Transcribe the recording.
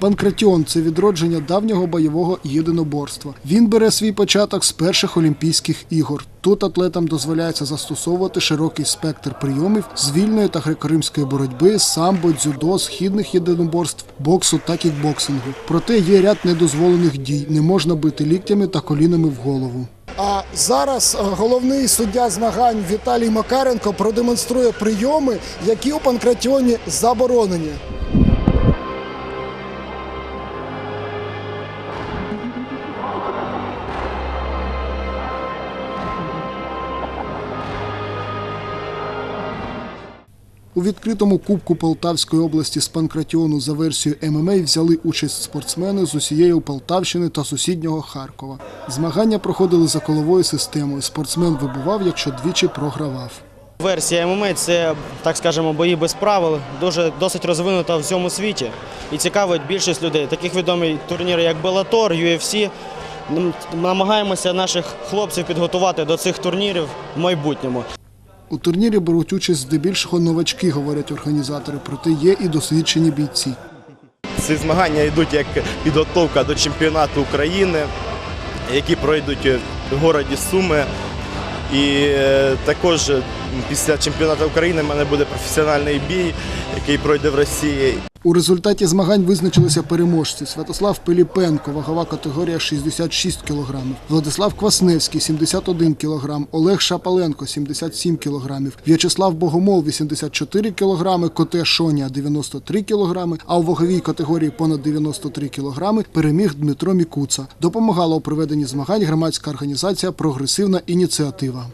Панкратіон це відродження давнього бойового єдиноборства. Він бере свій початок з перших Олімпійських ігор. Тут атлетам дозволяється застосовувати широкий спектр прийомів з вільної та греко-римської боротьби, самбо, дзюдо, східних єдиноборств, боксу та кікбоксингу. Проте є ряд недозволених дій. Не можна бити ліктями та колінами в голову. А зараз е, головний суддя змагань Віталій Макаренко продемонструє прийоми, які у панкратіоні заборонені. У відкритому кубку Полтавської області з панкратіону за версією ММА взяли участь спортсмени з усієї Полтавщини та сусіднього Харкова. Змагання проходили за коловою системою. Спортсмен вибував, якщо двічі програвав. Версія ММА – це, так скажемо, бої без правил, дуже досить розвинута в всьому світі і цікавить більшість людей. Таких відомі турніри, як Bellator, UFC. Намагаємося наших хлопців підготувати до цих турнірів в майбутньому. У турнірі беруть участь здебільшого новачки, говорять організатори, проте є і досвідчені бійці. Ці змагання йдуть як підготовка до чемпіонату України, які пройдуть в городі Суми. І е, також після чемпіонату України в мене буде професіональний бій, який пройде в Росії. У результаті змагань визначилися переможці: Святослав Пиліпенко, вагова категорія 66 кг, Владислав Квасневський 71 кг, Олег Шапаленко 77 кг, В'ячеслав Богомол 84 кг, Коте Шоня 93 кг, а у ваговій категорії понад 93 кг переміг Дмитро Мікуца. Допомагала у проведенні змагань громадська організація Прогресивна ініціатива.